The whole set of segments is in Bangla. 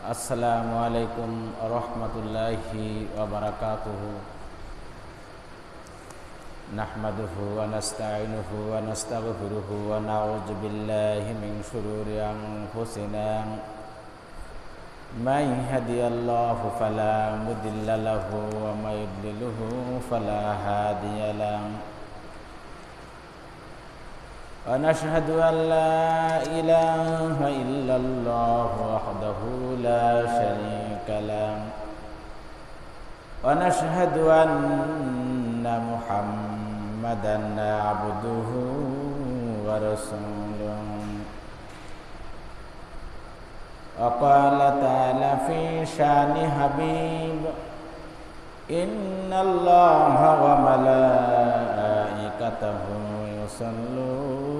السلام عليكم ورحمة الله وبركاته. نحمده ونستعينه ونستغفره ونعوذ بالله من شرور أنفسنا. من يهدي الله فلا مضل له ومن يضلله فلا هادي له. ونشهد أن لا إله إلا الله وحده لا شريك له. ونشهد أن محمدا عبده ورسوله. وقال تعالى في شأن حبيب إن الله وملائكته يصلون.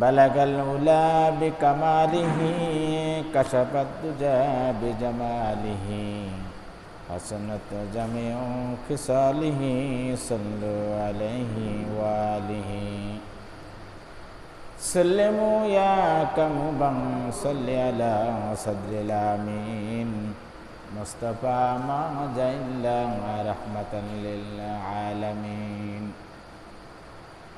بلغ العلا بكماله كشف الدجى بجماله حسنت جميع خصاله صلوا عليه وآله سلموا يا كمبا صل على صدر الامين مصطفى ما جل رحمة للعالمين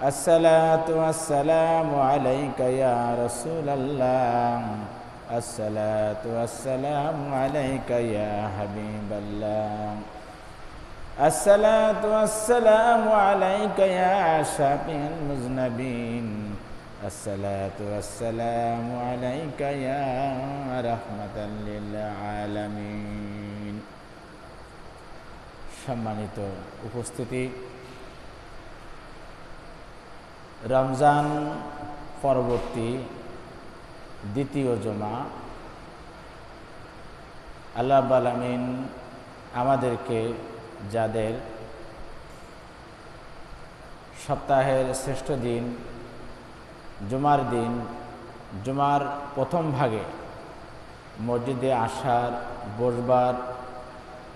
الصلاة والسلام عليك يا رسول الله الصلاة والسلام عليك يا حبيب الله الصلاة والسلام عليك يا شافع المذنبين الصلاة والسلام عليك يا رحمة للعالمين সম্মানিত উপস্থিতি রমজান পরবর্তী দ্বিতীয় জমা। আল্লাহ আলামিন আমাদেরকে যাদের সপ্তাহের শ্রেষ্ঠ দিন, জুমার দিন, জুমার প্রথম ভাগে মসজিদে আসার বসবার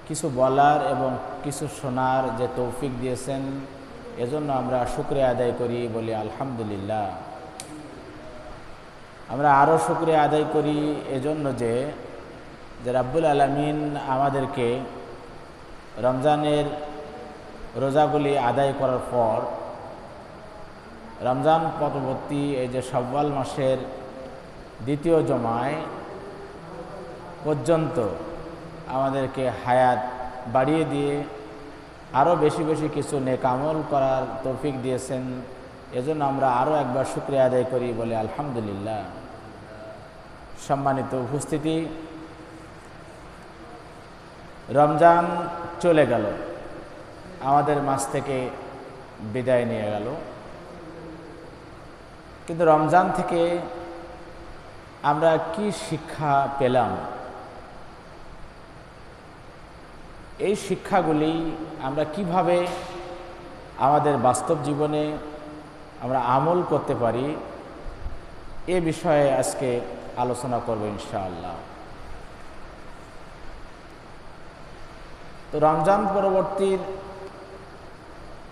কিছু বলার এবং কিছু শোনার যে তৌফিক দিয়েছেন এজন্য আমরা শুক্রিয়া আদায় করি বলি আলহামদুলিল্লাহ। আমরা আরও শুক্রিয়া আদায় করি এজন্য যে যে রাব্বুল আলমিন আমাদেরকে রমজানের রোজাগুলি আদায় করার পর, রমজান পরবর্তী এই যে সব্বাল মাসের দ্বিতীয় জমায় পর্যন্ত আমাদেরকে হায়াত বাড়িয়ে দিয়ে আরও বেশি বেশি কিছু নেকামল করার তৌফিক দিয়েছেন। এজন্য আমরা আরও একবার শুক্রিয়া আদায় করি বলে আলহামদুলিল্লাহ। সম্মানিত উপস্থিতি, রমজান চলে গেল। আমাদের মাছ থেকে বিদায় নিয়ে গেল। কিন্তু রমজান থেকে আমরা কি শিক্ষা পেলাম? এই শিক্ষাগুলি আমরা কীভাবে আমাদের বাস্তব জীবনে আমরা আমল করতে পারি, এ বিষয়ে আজকে আলোচনা করব ইনশাআল্লাহ। তো রমজান পরবর্তীর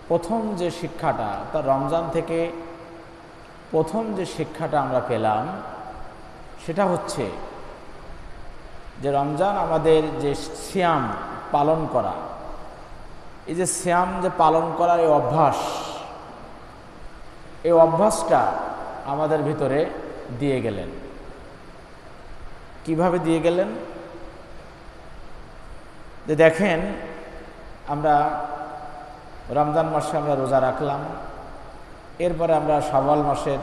প্রথম যে শিক্ষাটা, তা রমজান থেকে প্রথম যে শিক্ষাটা আমরা পেলাম, সেটা হচ্ছে যে রমজান আমাদের যে সিয়াম পালন করা। এই যে শ্যাম যে পালন করার এই অভ্যাস, এই অভ্যাসটা আমাদের ভিতরে দিয়ে গেলেন। কীভাবে দিয়ে গেলেন? যে দেখেন, আমরা রমজান মাসে আমরা রোজা রাখলাম, এরপরে আমরা সওয়াল মাসের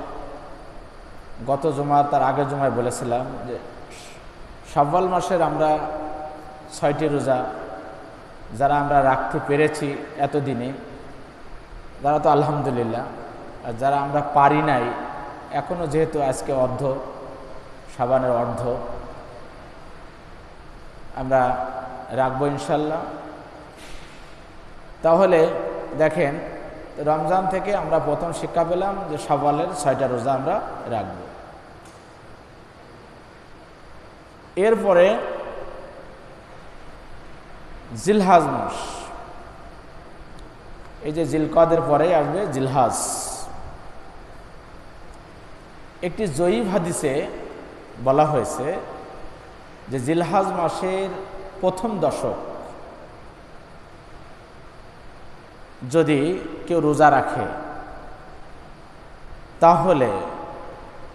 গত জমা তার আগের জমায় বলেছিলাম যে সব্বাল মাসের আমরা ছয়টি রোজা যারা আমরা রাখতে পেরেছি এতদিনে, তারা তো আলহামদুলিল্লাহ। আর যারা আমরা পারি নাই এখনও যেহেতু আজকে অর্ধ, সাবানের অর্ধ, আমরা রাখব ইনশাল্লাহ। তাহলে দেখেন, রমজান থেকে আমরা প্রথম শিক্ষা পেলাম যে সবালের ছয়টা রোজা আমরা রাখব। এরপরে জিলহাজ। মাস এই যে জিলকদের পরে আসবে জিলহাজ। একটি জয়ীব হাদিসে বলা হয়েছে যে জিলহাজ মাসের প্রথম দশক যদি কেউ রোজা রাখে, তাহলে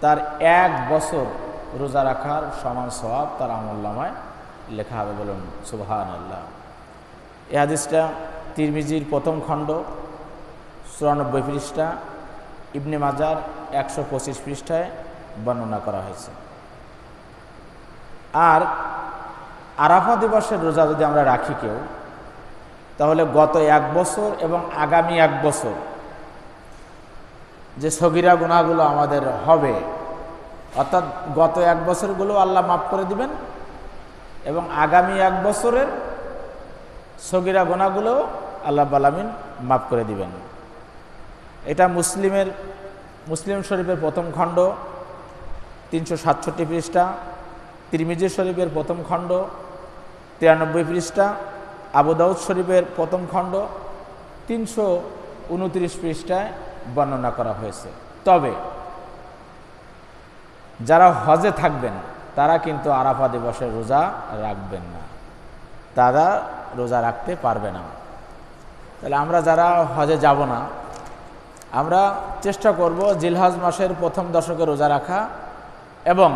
তার এক বছর রোজা রাখার সমান স্বভাব তার আমল্লামায় লেখা হবে বলুন সুবাহান আল্লাহ এ হাদিসটা তিরমিজির প্রথম খণ্ড, চুরানব্বই পৃষ্ঠা, ইবনে মাজার একশো পঁচিশ পৃষ্ঠায় বর্ণনা করা হয়েছে। আর আরাফা দিবসের রোজা যদি আমরা রাখি কেউ, তাহলে গত এক বছর এবং আগামী এক বছর যে সগিরা গুণাগুলো আমাদের হবে, অর্থাৎ গত এক বছরগুলো আল্লাহ মাফ করে দিবেন এবং আগামী এক বছরের সগিরা গোনাগুলো আল্লাহ বালামিন মাফ করে দিবেন। এটা মুসলিমের, মুসলিম শরীফের প্রথম খণ্ড, তিনশো সাতষট্টি পৃষ্ঠা, তিরমিজি শরীফের প্রথম খণ্ড, তিরানব্বই পৃষ্ঠা, আবু দাউদ শরীফের প্রথম খণ্ড, তিনশো উনত্রিশ পৃষ্ঠায় বর্ণনা করা হয়েছে। তবে যারা হজে থাকবেন, তারা কিন্তু আরাফা দিবসের রোজা রাখবেন না। তারা রোজা রাখতে পারবে না। তাহলে আমরা যারা হজে যাব না, আমরা চেষ্টা করব জিলহাজ মাসের প্রথম দশকে রোজা রাখা এবং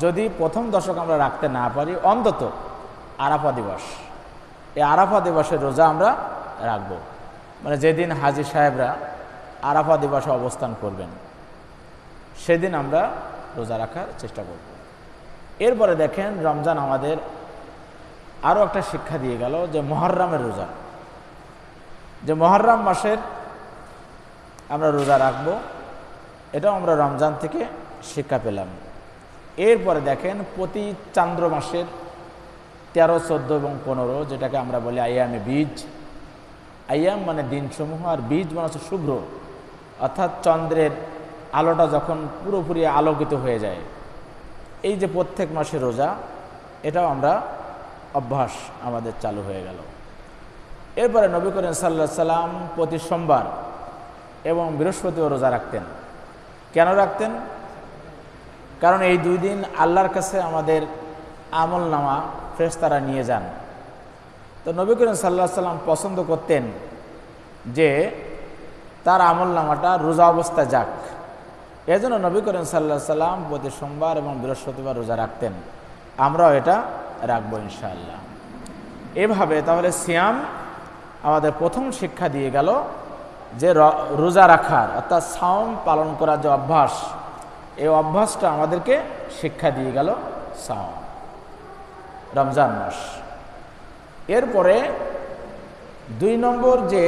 যদি প্রথম দশক আমরা রাখতে না পারি, অন্তত আরাফা দিবস। এই আরাফা দিবসের রোজা আমরা রাখব। মানে যেদিন হাজি সাহেবরা আরাফা দিবসে অবস্থান করবেন, সেদিন আমরা রোজা রাখার চেষ্টা করব। এরপরে দেখেন রমজান আমাদের আরও একটা শিক্ষা দিয়ে গেল যে মহররামের রোজা। যে মহররাম মাসের আমরা রোজা রাখব, এটাও আমরা রমজান থেকে শিক্ষা পেলাম। এরপরে দেখেন প্রতি চান্দ্র মাসের তেরো, চোদ্দ এবং পনেরো, যেটাকে আমরা বলি আয়ামে বীজ। আয়াম মানে দিনসমূহ আর বীজ মানে হচ্ছে শুভ্র। অর্থাৎ চন্দ্রের আলোটা যখন পুরোপুরি আলোকিত হয়ে যায়, এই যে প্রত্যেক মাসে রোজা, এটাও আমরা অভ্যাস আমাদের চালু হয়ে গেল। এরপরে নবী করিম সাল্লা সাল্লাম প্রতি সোমবার এবং বৃহস্পতিও রোজা রাখতেন। কেন রাখতেন? কারণ এই দুই দিন আল্লাহর কাছে আমাদের আমল নামা ফ্রেস্তারা নিয়ে যান। তো নবী করিম সাল্লাহ সাল্লাম পছন্দ করতেন যে তার আমল নামাটা রোজা অবস্থা যাক। এজন্য নবী করিম সাল্লাহ সাল্লাম প্রতি সোমবার এবং বৃহস্পতিবার রোজা রাখতেন। আমরাও এটা রাখব ইনশাআল্লাহ। এভাবে তাহলে সিয়াম আমাদের প্রথম শিক্ষা দিয়ে গেল যে রোজা রাখার, অর্থাৎ সাওম পালন করার যে অভ্যাস, এই অভ্যাসটা আমাদেরকে শিক্ষা দিয়ে গেল সাওম, রমজান মাস। এরপরে দুই নম্বর যে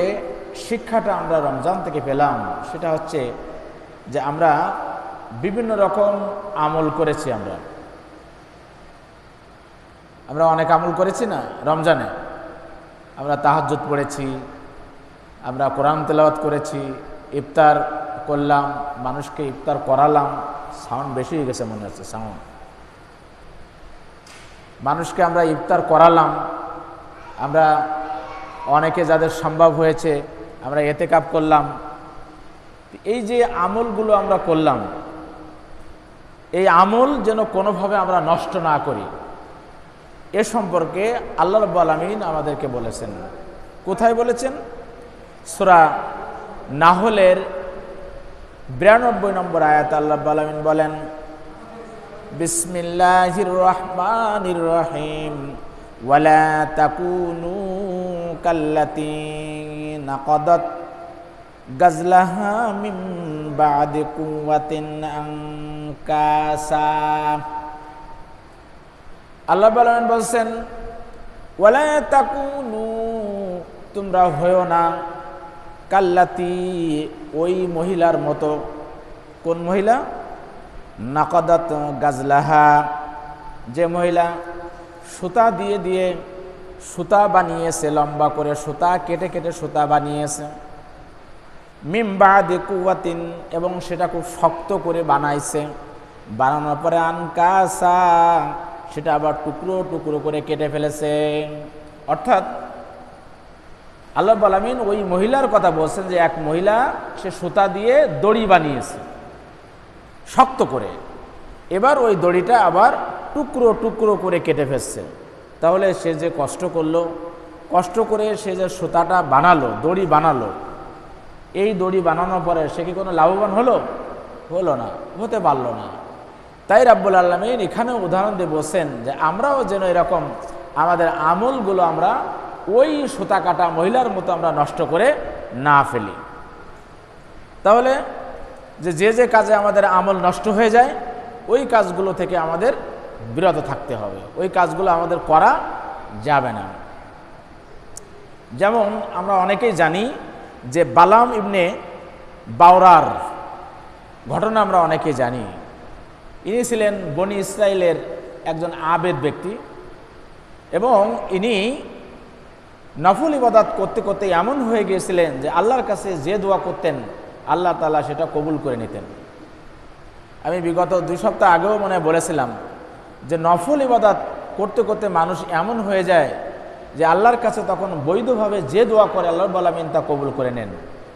শিক্ষাটা আমরা রমজান থেকে পেলাম, সেটা হচ্ছে যে আমরা বিভিন্ন রকম আমল করেছি আমরা। আমরা অনেক আমল করেছি না, রমজানে। আমরা তাহাজুদ পড়েছি, আমরা কোরআন তেলাওয়াত করেছি, ইফতার করলাম, মানুষকে ইফতার করালাম, সাউন্ড বেশি হয়ে গেছে মনে হচ্ছে, সাউন্ড। মানুষকে আমরা ইফতার করালাম, আমরা অনেকে যাদের সম্ভব হয়েছে, আমরা এতে কাপ করলাম। এই যে আমলগুলো আমরা করলাম, এই আমল যেন কোনোভাবে আমরা নষ্ট না করি। এ সম্পর্কে আল্লাহ রব্বু আলমিন আমাদেরকে বলেছেন। কোথায় বলেছেন? সুরা নাহলের বিরানব্বই নম্বর আয়াত আল্লাহ আলমিন বলেন, বিসমিল্লাহির রহমানির রহিম, ওয়ালা তাকুনু কাল্লাতি নাকাদাত গাজলাহা আল্লাহ বলেন, বলছেন, ওয়ালা তাকুনু, তোমরা হয়েও না। কাল্লাতি, ওই মহিলার মতো। কোন মহিলা? নাকদাত গাজলাহা। যে মহিলা সুতা দিয়ে দিয়ে সুতা বানিয়েছে, লম্বা করে সুতা, কেটে কেটে সুতা বানিয়েছে। মিম্বা দে কুয়াতিন এবং সেটা খুব শক্ত করে বানাইছে। বানানোর পরে আনকাসা সেটা আবার টুকরো টুকরো করে কেটে ফেলেছে। অর্থাৎ আল্লাহ আলমিন ওই মহিলার কথা বলছেন যে এক মহিলা সে সুতা দিয়ে দড়ি বানিয়েছে, শক্ত করে। এবার ওই দড়িটা আবার টুকরো টুকরো করে কেটে ফেলছে। তাহলে সে যে কষ্ট করল, কষ্ট করে সে যে সুতাটা বানালো, দড়ি বানালো, এই দড়ি বানানোর পরে সে কি কোনো লাভবান হলো? হলো না, হতে পারল না। তাই রাব্বুল আলমিন এখানে উদাহরণ দিয়ে বলছেন যে আমরাও যেন এরকম আমাদের আমলগুলো আমরা ওই সুতা কাটা মহিলার মতো আমরা নষ্ট করে না ফেলি। তাহলে যে যে যে কাজে আমাদের আমল নষ্ট হয়ে যায়, ওই কাজগুলো থেকে আমাদের বিরত থাকতে হবে। ওই কাজগুলো আমাদের করা যাবে না। যেমন আমরা অনেকেই জানি যে বালাম ইবনে বাওরার ঘটনা আমরা অনেকেই জানি। ইনি ছিলেন বনি ইসরায়েলের একজন আবেদ ব্যক্তি এবং ইনি নফল ইবাদাত করতে করতে এমন হয়ে গিয়েছিলেন যে আল্লাহর কাছে যে দোয়া করতেন, আল্লাহ তালা সেটা কবুল করে নিতেন। আমি বিগত দুই সপ্তাহ আগেও মনে বলেছিলাম যে নফল ইবাদাত করতে করতে মানুষ এমন হয়ে যায় যে আল্লাহর কাছে তখন বৈধভাবে যে দোয়া করে আল্লাহ বালামিন তা কবুল করে নেন।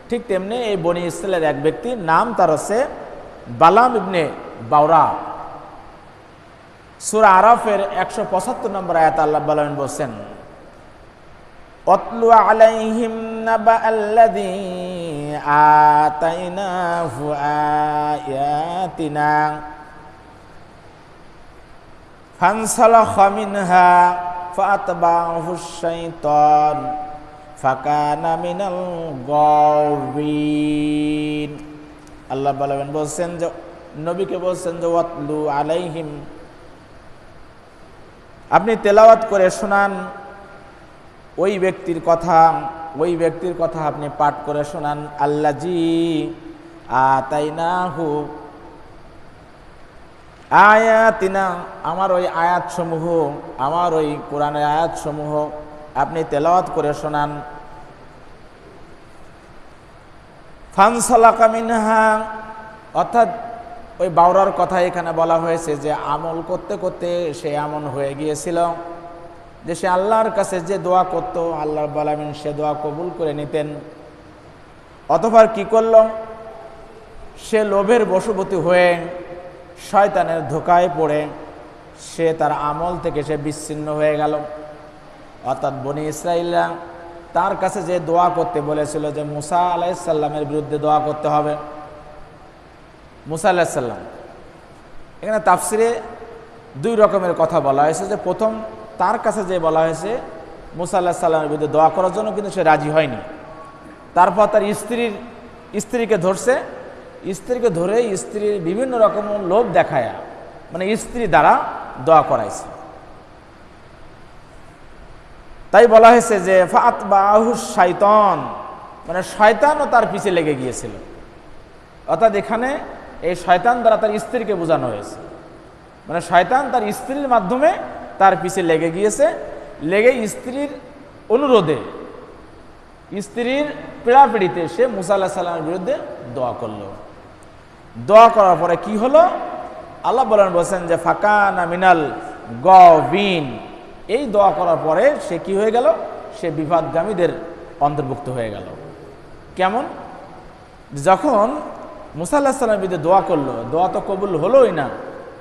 ঠিক তেমনি এই বনি ইসরায়েলের এক ব্যক্তি নাম তার হচ্ছে বালাম ইবনে বাউরা সুরা আরাফের একশো পঁচাত্তর নম্বর আয়াত আল্লাহ বালামিন বলছেন, অতলু আলাইহিম নাবা আল্লাযী আতাইনাহু আয়াতিনা ফানসালাখা মিনহা ফাতবাহু শাইতান ফাকানা মিনাল গাওয়িন আল্লাহ বলবেন বলছেন যে নবীকে বলছেন যে, ওয়াতলু আলাইহিম। আপনি তেলাওয়াত করে শোনান, ওই ব্যক্তির কথা, ওই ব্যক্তির কথা আপনি পাঠ করে শোনান, আল্লাজি আতাইনাহু আয়াতিনা। আমার ওই আয়াতসমূহ, আমার ওই কোরআনের আয়াতসমূহ আপনি তেলাওয়াত করে শোনান। ফানসালাকা মিনহা, অর্থাৎ ওই বাউরার কথা এখানে বলা হয়েছে যে আমল করতে করতে সে এমন হয়ে গিয়েছিল যে সে আল্লাহর কাছে যে দোয়া করত আল্লাহর বালামিন সে দোয়া কবুল করে নিতেন। অতবার কি করল? সে লোভের বশবতী হয়ে শয়তানের ধোকায় পড়ে, সে তার আমল থেকে সে বিচ্ছিন্ন হয়ে গেল। অর্থাৎ বনি ইসরাইলরা তার কাছে যে দোয়া করতে বলেছিল যে মুসা আলাইসাল্লামের বিরুদ্ধে দোয়া করতে হবে। মুসা আলাহিসাল্লাম এখানে তাফসিরে দুই রকমের কথা বলা হয়েছে যে প্রথম তার কাছে যে বলা হয়েছে মুসা আল্লাহ সাল্লামের বিরুদ্ধে দোয়া করার জন্য কিন্তু সে রাজি হয়নি। তারপর তার স্ত্রীর, স্ত্রীকে ধরছে। স্ত্রীকে ধরে স্ত্রীর বিভিন্ন রকম লোভ দেখায় মানে স্ত্রী দ্বারা দোয়া করাইছে। তাই বলা হয়েছে যে ফাত বাহু শাইতন মানে শয়তানও তার পিছে লেগে গিয়েছিল। অর্থাৎ এখানে এই শয়তান দ্বারা তার স্ত্রীকে বোঝানো হয়েছে। মানে শয়তান তার স্ত্রীর মাধ্যমে তার পিছে লেগে গিয়েছে। লেগে স্ত্রীর অনুরোধে, স্ত্রীর পীড়াপিড়িতে সে মুসা আল্লাহ সাল্লামের বিরুদ্ধে দোয়া করল। দোয়া করার পরে কি হলো? আল্লাহ বলেন, বলছেন যে, ফাকানা মিনাল গবিন। এই দোয়া করার পরে সে কি হয়ে গেল? সে বিভাদগামীদের অন্তর্ভুক্ত হয়ে গেল। কেমন? যখন মুসা আল্লাহ সাল্লামের বিরুদ্ধে দোয়া করল। দোয়া তো কবুল হলোই না,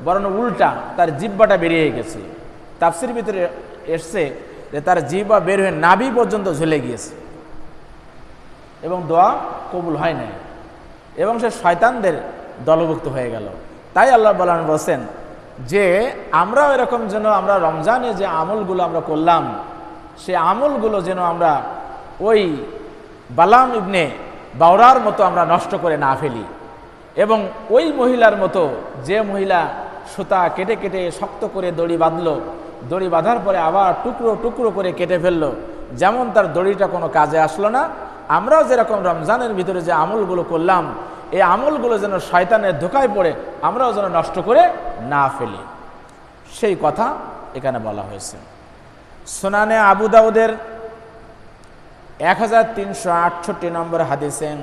বরং উল্টা তার জিব্বাটা বেরিয়ে গেছে। তাপসির ভিতরে এসছে যে তার জিব্বা বের হয়ে নাভি পর্যন্ত ঝুলে গিয়েছে। এবং দোয়া কবুল হয় নাই। এবং সে শয়তানদের দলভুক্ত হয়ে গেল। তাই আল্লাহ বলান বলছেন যে, আমরাও এরকম যেন আমরা রমজানে যে আমলগুলো আমরা করলাম, সে আমলগুলো যেন আমরা ওই বালাম ইবনে বাউরার মতো আমরা নষ্ট করে না ফেলি। এবং ওই মহিলার মতো যে মহিলা সুতা কেটে কেটে শক্ত করে দড়ি বাঁধলো, দড়ি বাঁধার পরে আবার টুকরো টুকরো করে কেটে ফেলল, যেমন তার দড়িটা কোনো কাজে আসলো না। আমরাও যেরকম রমজানের ভিতরে যে আমলগুলো করলাম, এই আমলগুলো যেন শয়তানের ধোকায় পড়ে, আমরাও যেন নষ্ট করে না ফেলি। সেই কথা এখানে বলা হয়েছে। সোনানে আবু দাউদের এক হাজার তিনশো আটষট্টি নম্বর হাদিসেন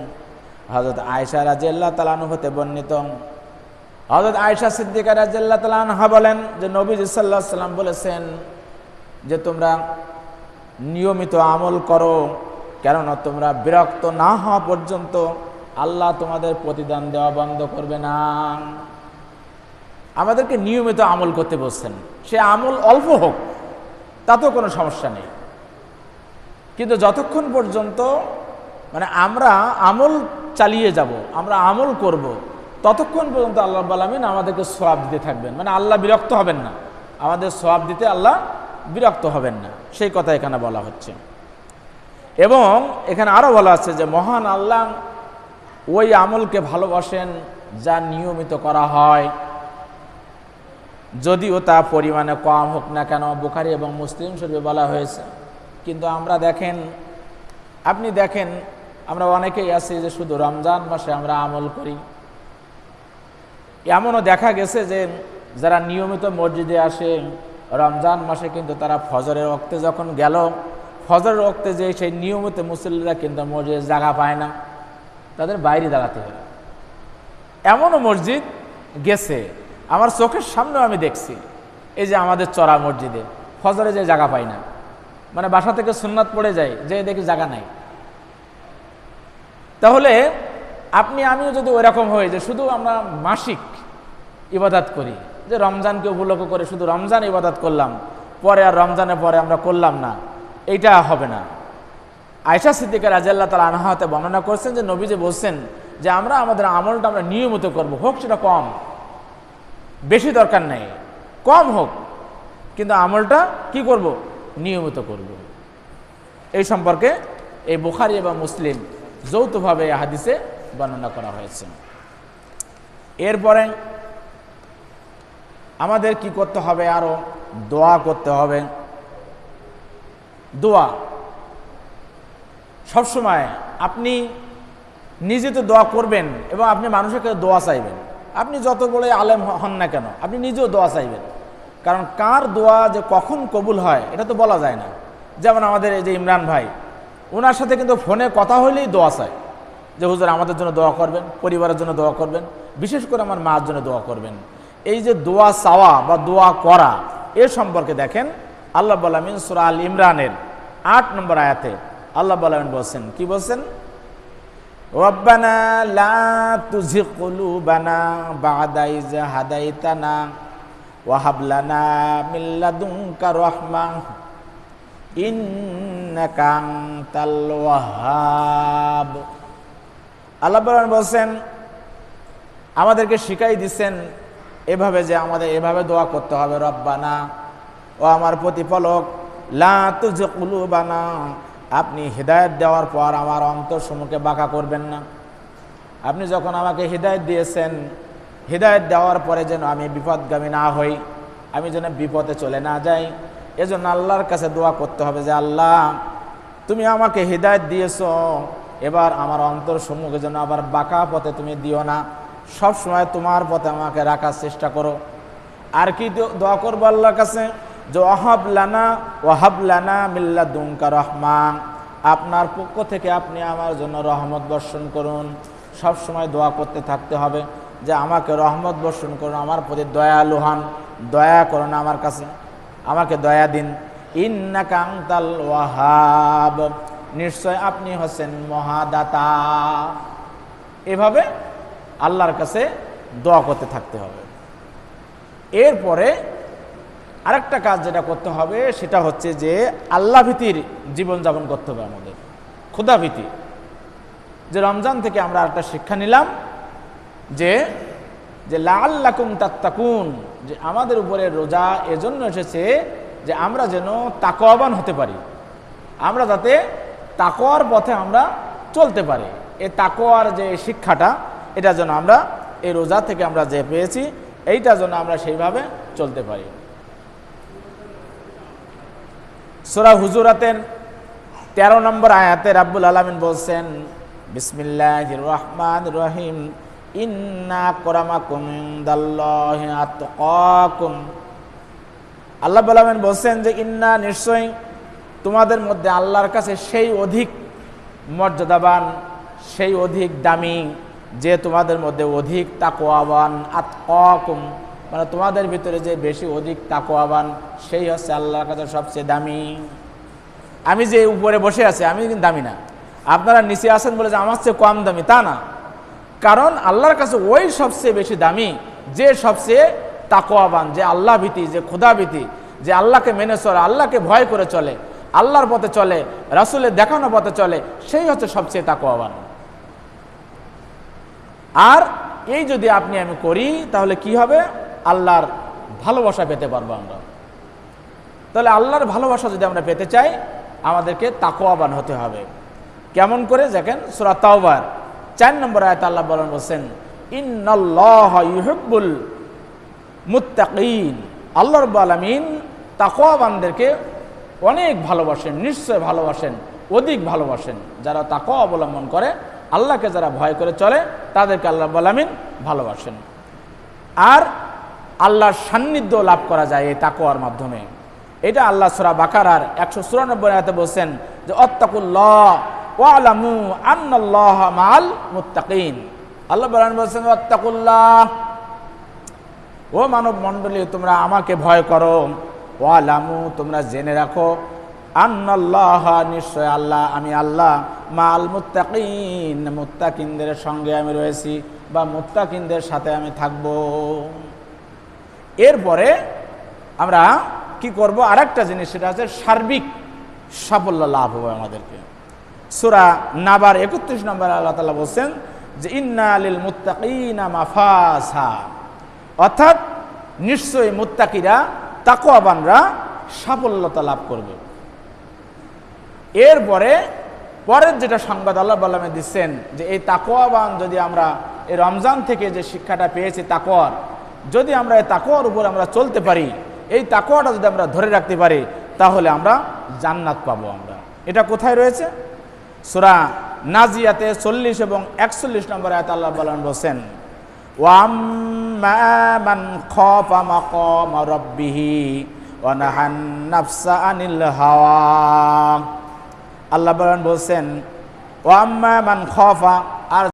হজরত আয়সা রাজিয়াল্লাহ তালানু হতে বর্ণিত। হজরত আয়সা সিদ্দিকা রাজিয়াল্লাহ তালানহা বলেন যে নবী সাল্লাহ সাল্লাম বলেছেন যে, তোমরা নিয়মিত আমল করো, কেননা তোমরা বিরক্ত না হওয়া পর্যন্ত আল্লাহ তোমাদের প্রতিদান দেওয়া বন্ধ করবে না। আমাদেরকে নিয়মিত আমল করতে বলছেন। সে আমল অল্প হোক, তাতেও কোনো সমস্যা নেই। কিন্তু যতক্ষণ পর্যন্ত মানে আমরা আমল চালিয়ে যাব, আমরা আমল করব, ততক্ষণ পর্যন্ত আল্লাহ আলমিন আমাদেরকে সোয়াব দিতে থাকবেন। মানে আল্লাহ বিরক্ত হবেন না। আমাদের সোয়াব দিতে আল্লাহ বিরক্ত হবেন না। সেই কথা এখানে বলা হচ্ছে। এবং এখানে আরও বলা আছে যে, মহান আল্লাহ ওই আমলকে ভালোবাসেন যা নিয়মিত করা হয়। যদিও তা পরিমাণে কম হোক না কেন, বুখারি এবং মুসলিম শরীফে বলা হয়েছে। কিন্তু আমরা দেখেন, আপনি দেখেন আমরা অনেকেই আছি যে শুধু রমজান মাসে আমরা আমল করি। এমনও দেখা গেছে যে যারা নিয়মিত মসজিদে আসে, রমজান মাসে কিন্তু তারা ফজরের রক্তে যখন গেল, ফজরের রক্তে যে সেই নিয়মিত মুসল্লিরা কিন্তু মসজিদে জায়গা পায় না, তাদের বাইরে দাঁড়াতে হবে এমনও মসজিদ গেছে, আমার চোখের সামনেও আমি দেখছি, এই যে আমাদের চড়া মসজিদে, ফজরে যে জায়গা পাই না মানে বাসা থেকে সুন্নাত পড়ে যায় যে দেখি জায়গা নাই। তাহলে আপনি, আমিও যদি ওইরকম হই যে শুধু আমরা মাসিক ইবাদাত করি, যে রমজানকে উপলক্ষ করে শুধু রমজান ইবাদাত করলাম, পরে আর রমজানের পরে আমরা করলাম না, এইটা হবে না। আয়সা সিদ্দিকা রাজিয়াল্লাহ তালা আনাহাতে বর্ণনা করছেন যে নবী যে বলছেন যে আমরা, আমাদের আমলটা আমরা নিয়মিত করব, হোক সেটা কম, বেশি দরকার নেই, কম হোক, কিন্তু আমলটা কি করব? নিয়মিত করব। এই সম্পর্কে এই বুখারি এবং মুসলিম যৌথভাবে হাদিসে বর্ণনা করা হয়েছে। এরপরে আমাদের কি করতে হবে? আরও দোয়া করতে হবে। দোয়া। সবসময় আপনি নিজে তো দোয়া করবেন এবং আপনি মানুষের কাছে দোয়া চাইবেন। আপনি যত বড় আলেম হন না কেন, আপনি নিজেও দোয়া চাইবেন। কারণ কার দোয়া যে কখন কবুল হয়, এটা তো বলা যায় না। যেমন আমাদের এই যে ইমরান ভাই ওনার সাথে কিন্তু ফোনে কথা হলেই দোয়া চায় যে হুজুর আমাদের জন্য দোয়া করবেন, পরিবারের জন্য দোয়া করবেন, বিশেষ করে আমার মার জন্য দোয়া করবেন। এই যে দোয়া চাওয়া বা দোয়া করা, এ সম্পর্কে দেখেন আল্লাহ বলামিন সুরা আল ইমরানের আট নম্বর আয়াতে আল্লাহ বলামিন বলছেন, কি বলছেন? রব্বানা লা তুজিগ কুলুবানা বাদা ইজ হাদাইতানা ওয়া হাব লানা লাদুনকা রাহমা ইন্নাকা আনতাল ওয়াহ্হাব আল্লাহ বলছেন, আমাদেরকে শিখাই দিচ্ছেন এভাবে যে আমাদের এভাবে দোয়া করতে হবে, রব্বানা ও আমার প্রতিফলক লা তুজিগ কুলুবানা। আপনি হৃদায়ত দেওয়ার পর আমার অন্তর সম্মুখে বাঁকা করবেন না। আপনি যখন আমাকে হৃদায়ত দিয়েছেন, হৃদায়ত দেওয়ার পরে যেন আমি বিপদগামী না হই, আমি যেন বিপদে চলে না যাই। এজন্য আল্লাহর কাছে দোয়া করতে হবে যে, আল্লাহ, তুমি আমাকে হৃদায়ত দিয়েছ, এবার আমার অন্তর সম্মুখে যেন আবার বাঁকা পথে তুমি দিও না। সব সময় তোমার পথে আমাকে রাখার চেষ্টা করো। আর কি দোয়া করব আল্লাহর কাছে? যে অহাবলানা ওহাবলানা মিল্লা দুমকা রহমান। আপনার পক্ষ থেকে আপনি আমার জন্য রহমত বর্ষণ করুন। সব সময় দোয়া করতে থাকতে হবে যে, আমাকে রহমত বর্ষণ করুন, আমার প্রতি দয়ালু হন, দয়া করুন আমার কাছে। আমাকে দয়া দিন। ইন্না কাংতাল ওয়াহাব। নিশ্চয় আপনি হচ্ছেন মহাদাতা। এভাবে আল্লাহর কাছে দোয়া করতে থাকতে হবে। এরপরে আরেকটা কাজ যেটা করতে হবে, সেটা হচ্ছে যে আল্লাহ ভীতির জীবনযাপন করতে হবে আমাদের। ক্ষুদা ভীতি। যে রমজান থেকে আমরা একটা শিক্ষা নিলাম যে যে লাল্লাকুম তাত্তাকুন, যে আমাদের উপরে রোজা এজন্য এসেছে যে আমরা যেন তাকওয়াবান হতে পারি। আমরা যাতে তাকোয়ার পথে আমরা চলতে পারি। এ তাকোয়ার যে শিক্ষাটা, এটা যেন আমরা এই রোজা থেকে আমরা যে পেয়েছি, এইটা যেন আমরা সেইভাবে চলতে পারি। সোরা হুজুরাতের তেরো নম্বর আয়াতে রাব্বুল আলমিন বলছেন বিসমিল্লাহ রহমান রহিম। ইন্না আল্লাহ আলমিন বলছেন যে, ইন্না নিশ্চয়ই তোমাদের মধ্যে আল্লাহর কাছে সেই অধিক মর্যাদাবান, সেই অধিক দামি, যে তোমাদের মধ্যে অধিক তাকোয়াবান আতকাকুম। মানে তোমাদের ভিতরে যে বেশি অধিক তাকোয়াবান সেই হচ্ছে আল্লাহর কাছে সবচেয়ে দামি। আমি যে উপরে বসে আছি, আমি কিন্তু দামি না। আপনারা নিচে আছেন বলে যে, আমার চেয়ে কম দামি। তা না। কারণ আল্লাহর কাছে ওই সবচেয়ে বেশি দামি, যে সবচেয়ে তাকোয়াবান যে আল্লাহ ভীতি, যে ক্ষুধা ভীতি, যে আল্লাহকে মেনে চলে, আল্লাহকে ভয় করে চলে, আল্লাহর পথে চলে, রাসুলের দেখানো পথে চলে, সেই হচ্ছে সবচেয়ে তাকোয়াবান আর এই যদি আপনি আমি করি, তাহলে কি হবে? আল্লাহর ভালোবাসা পেতে পারব আমরা। তাহলে আল্লাহর ভালোবাসা যদি আমরা পেতে চাই, আমাদেরকে তাকোয়াবান হতে হবে। কেমন করে? দেখেন সুরা তাওবার। চার নম্বর আয়ত আল্লাহ বলেন, বলছেন, ইন্নাল্লাহ ইউহিব্বুল মুত্তাকিন। আল্লাহ রব্বুল আলামিন তাকোয়াবানদেরকে অনেক ভালোবাসেন, নিশ্চয় ভালোবাসেন, অধিক ভালোবাসেন। যারা তাকোয়া অবলম্বন করে, আল্লাহকে যারা ভয় করে চলে, তাদেরকে আল্লাহ আলামিন ভালোবাসেন। আর আল্লাহর সান্নিধ্য লাভ করা যায় এই তাকোয়ার মাধ্যমে। এটা আল্লাহ সুরা বাকারার একশো চুরানব্বই আয়তে বলছেন যে, অত্তাকুল্লাহ ওয়ালামু আন্নাল্লাহ মাল মুত্তাকিন। আল্লাহ বলেন বলছেন অত্তাকুল্লাহ ও মানব মণ্ডলী তোমরা আমাকে ভয় করো। ওয়ালামু, তোমরা জেনে রাখো। আন্নাল্লাহ, নিশ্চয় আল্লাহ, আমি আল্লাহ। মাল মুত্তাকিন, মুত্তাকিনদের সঙ্গে আমি রয়েছি বা মুত্তাকিনদের সাথে আমি থাকব। এরপরে আমরা কি করব? আরেকটা জিনিস, সেটা আছে সার্বিক সাফল্য লাভ হবে আমাদেরকে। সুরা নাবার একত্রিশ নম্বর আল্লাহ তালা বলছেন যে, ইন্না আলিল মুত্তাকিনা মাফাসা। অর্থাৎ নিশ্চয়ই মুত্তাকিরা তাকোয়াবানরা সাফল্যতা লাভ করবে। এরপরে পরের যেটা সংবাদ আল্লাহ বাল্লামে দিচ্ছেন যে, এই তাকোয়াবান যদি আমরা, এই রমজান থেকে যে শিক্ষাটা পেয়েছি তাকোয়ার যদি আমরা এই তাকোয়ার উপর আমরা চলতে পারি, এই তাকোয়াটা যদি আমরা ধরে রাখতে পারি, তাহলে আমরা জান্নাত পাবো আমরা। এটা কোথায় রয়েছে? সুরা নাজিয়াতে চল্লিশ এবং একচল্লিশ নম্বর আয়াত আল্লাহ বলেন, বলছেন ওয়াম্মান খফা মাকাম রব্বিহি ওয়া নাফসা আনিল হাওয়া। আল্লাহ বলেন, বলছেন, ওয়াম্মা মান খফা